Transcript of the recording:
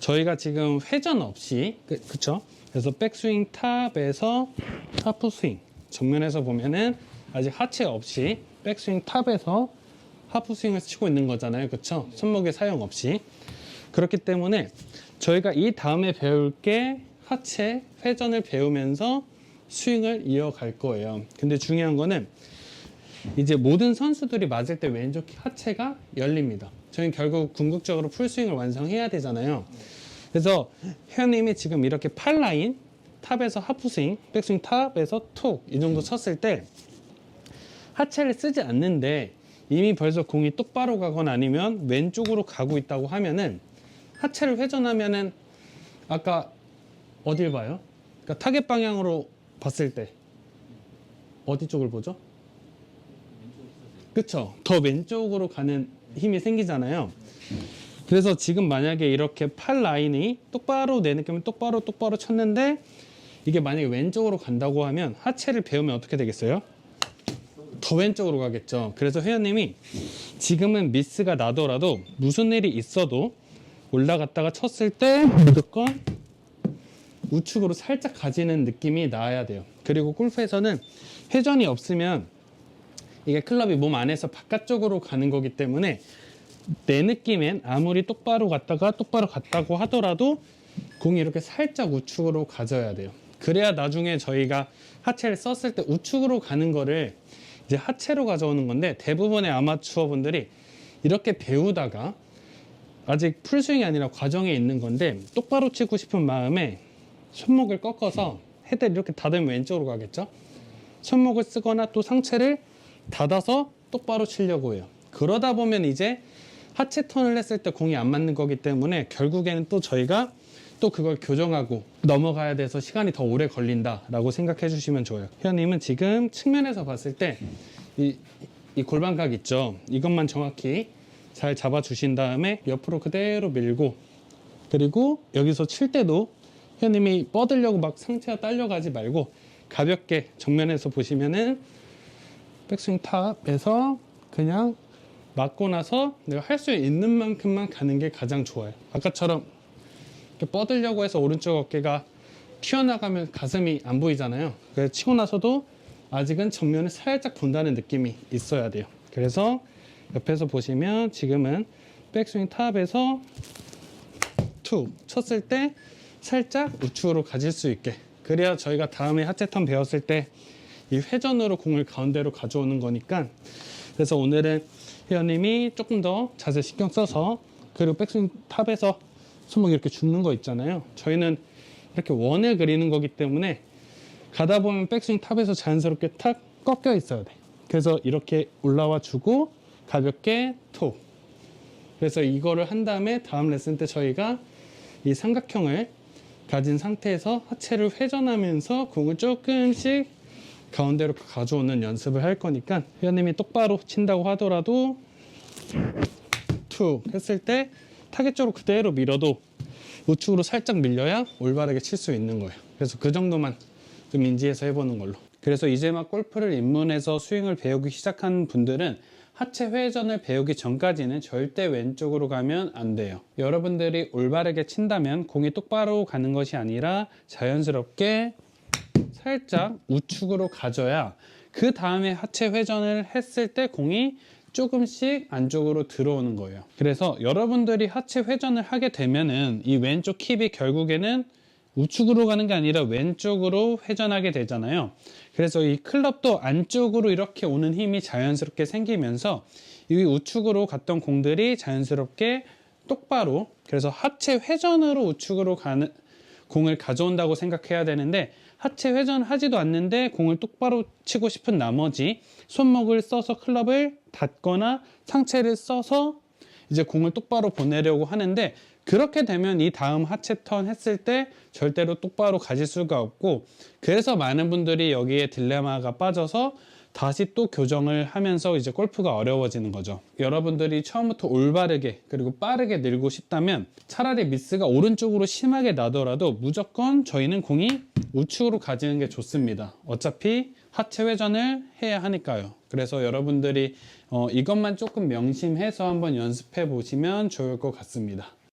저희가 지금 회전 없이 그, 그쵸? 그래서 백스윙 탑에서 하프 스윙 정면에서 보면은 아직 하체 없이 백스윙 탑에서 하프 스윙을 치고 있는 거잖아요. 그쵸? 손목의 사용 없이 그렇기 때문에 저희가 이 다음에 배울 게 하체 회전을 배우면서 스윙을 이어갈 거예요. 근데 중요한 거는 이제 모든 선수들이 맞을 때 왼쪽 하체가 열립니다. 저희는 결국 궁극적으로 풀스윙을 완성해야 되잖아요. 그래서 회원님이 지금 이렇게 팔 라인 탑에서 하프스윙, 백스윙 탑에서 톡이 정도 쳤을 때 하체를 쓰지 않는데 이미 벌써 공이 똑바로 가거나 아니면 왼쪽으로 가고 있다고 하면은 하체를 회전하면은 아까 어딜 봐요? 그러니까 타겟 방향으로 봤을 때 어디 쪽을 보죠? 그쵸? 더 왼쪽으로 가는 힘이 생기잖아요. 그래서 지금 만약에 이렇게 팔 라인이 똑바로 내 느낌은 똑바로 똑바로 쳤는데 이게 만약에 왼쪽으로 간다고 하면 하체를 배우면 어떻게 되겠어요? 더 왼쪽으로 가겠죠. 그래서 회원님이 지금은 미스가 나더라도 무슨 일이 있어도 올라갔다가 쳤을 때 무조건 우측으로 살짝 가지는 느낌이 나야 돼요. 그리고 골프에서는 회전이 없으면 이게 클럽이 몸 안에서 바깥쪽으로 가는 거기 때문에 내 느낌엔 아무리 똑바로 갔다가 똑바로 갔다고 하더라도 공이 이렇게 살짝 우측으로 가져야 돼요. 그래야 나중에 저희가 하체를 썼을 때 우측으로 가는 거를 이제 하체로 가져오는 건데 대부분의 아마추어 분들이 이렇게 배우다가 아직 풀스윙이 아니라 과정에 있는 건데 똑바로 치고 싶은 마음에 손목을 꺾어서 헤드를 이렇게 닫으면 왼쪽으로 가겠죠? 손목을 쓰거나 또 상체를 닫아서 똑바로 치려고 해요. 그러다 보면 이제 하체 턴을 했을 때 공이 안 맞는 거기 때문에 결국에는 또 저희가 또 그걸 교정하고 넘어가야 돼서 시간이 더 오래 걸린다라고 생각해 주시면 좋아요. 회원님은 지금 측면에서 봤을 때 이 이 골반각 있죠? 이것만 정확히 잘 잡아 주신 다음에 옆으로 그대로 밀고 그리고 여기서 칠 때도 회원님이 뻗으려고 막 상체가 딸려가지 말고 가볍게 정면에서 보시면은 백스윙 탑에서 그냥 맞고 나서 내가 할 수 있는 만큼만 가는 게 가장 좋아요. 아까처럼 이렇게 뻗으려고 해서 오른쪽 어깨가 튀어나가면 가슴이 안 보이잖아요. 그래서 치고 나서도 아직은 정면을 살짝 본다는 느낌이 있어야 돼요. 그래서 옆에서 보시면 지금은 백스윙 탑에서 툭 쳤을 때 살짝 우측으로 가질 수 있게 그래야 저희가 다음에 하체 턴 배웠을 때 이 회전으로 공을 가운데로 가져오는 거니까. 그래서 오늘은 회원님이 조금 더 자세 신경 써서 그리고 백스윙 탑에서 손목 이렇게 줍는 거 있잖아요. 저희는 이렇게 원을 그리는 거기 때문에 가다 보면 백스윙 탑에서 자연스럽게 탁 꺾여 있어야 돼. 그래서 이렇게 올라와 주고 가볍게 톡 그래서 이거를 한 다음에 다음 레슨 때 저희가 이 삼각형을 가진 상태에서 하체를 회전하면서 공을 조금씩 가운데로 가져오는 연습을 할 거니까 회원님이 똑바로 친다고 하더라도 툭 했을 때 타겟 쪽으로 그대로 밀어도 우측으로 살짝 밀려야 올바르게 칠 수 있는 거예요. 그래서 그 정도만 좀 인지해서 해보는 걸로. 그래서 이제 막 골프를 입문해서 스윙을 배우기 시작한 분들은 하체 회전을 배우기 전까지는 절대 왼쪽으로 가면 안 돼요. 여러분들이 올바르게 친다면 공이 똑바로 가는 것이 아니라 자연스럽게 살짝 우측으로 가져야 그 다음에 하체 회전을 했을 때 공이 조금씩 안쪽으로 들어오는 거예요. 그래서 여러분들이 하체 회전을 하게 되면은 이 왼쪽 힙이 결국에는 우측으로 가는 게 아니라 왼쪽으로 회전하게 되잖아요. 그래서 이 클럽도 안쪽으로 이렇게 오는 힘이 자연스럽게 생기면서 이 우측으로 갔던 공들이 자연스럽게 똑바로 그래서 하체 회전으로 우측으로 가는 공을 가져온다고 생각해야 되는데 하체 회전하지도 않는데 공을 똑바로 치고 싶은 나머지 손목을 써서 클럽을 닫거나 상체를 써서 이제 공을 똑바로 보내려고 하는데 그렇게 되면 이 다음 하체 턴 했을 때 절대로 똑바로 가질 수가 없고 그래서 많은 분들이 여기에 딜레마가 빠져서 다시 또 교정을 하면서 이제 골프가 어려워지는 거죠. 여러분들이 처음부터 올바르게 그리고 빠르게 늘고 싶다면 차라리 미스가 오른쪽으로 심하게 나더라도 무조건 저희는 공이 우측으로 가지는 게 좋습니다. 어차피 하체 회전을 해야 하니까요. 그래서 여러분들이 어, 이것만 조금 명심해서 한번 연습해 보시면 좋을 것 같습니다.